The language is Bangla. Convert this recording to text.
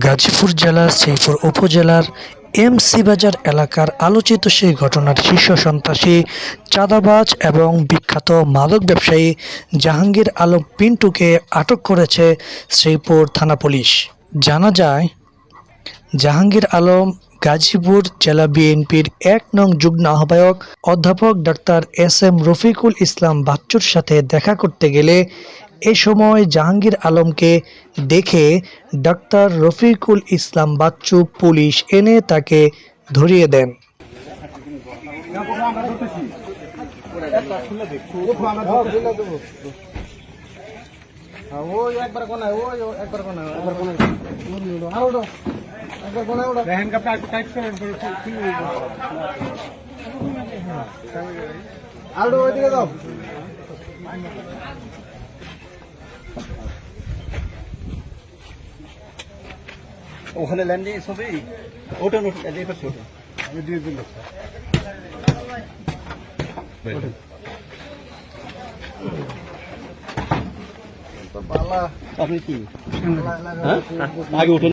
গাজীপুর জেলার শ্রীপুর উপজেলার এমসি বাজার এলাকার আলোচিত সেই ঘটনার শীর্ষ সন্ত্রাসী, চাঁদাবাজ এবং বিখ্যাত মাদক ব্যবসায়ী জাহাঙ্গীর আলম পিন্টুকে আটক করেছে শ্রীপুর থানা পুলিশ। জানা যায়, জাহাঙ্গীর আলম গাজীপুর জেলা বিএনপির এক নং যুগ্ম আহ্বায়ক, অধ্যাপক doctor S M Rafiqul Islam বাচ্চুর সাথে দেখা করতে গেলে এ সময় জাহাঙ্গীর আলমকে দেখে ডাক্তার রফিকুল ইসলাম বাচ্চু পুলিশ এনে তাকে ধরিয়ে দেন। ওই একবার কোনায় ওখানে ল্যান্ডিং সবই ওটা নোট পাশে ওটা আমি দিয়ে দিল বালা। আপনি কি? হ্যাঁ? আগে উঠুন।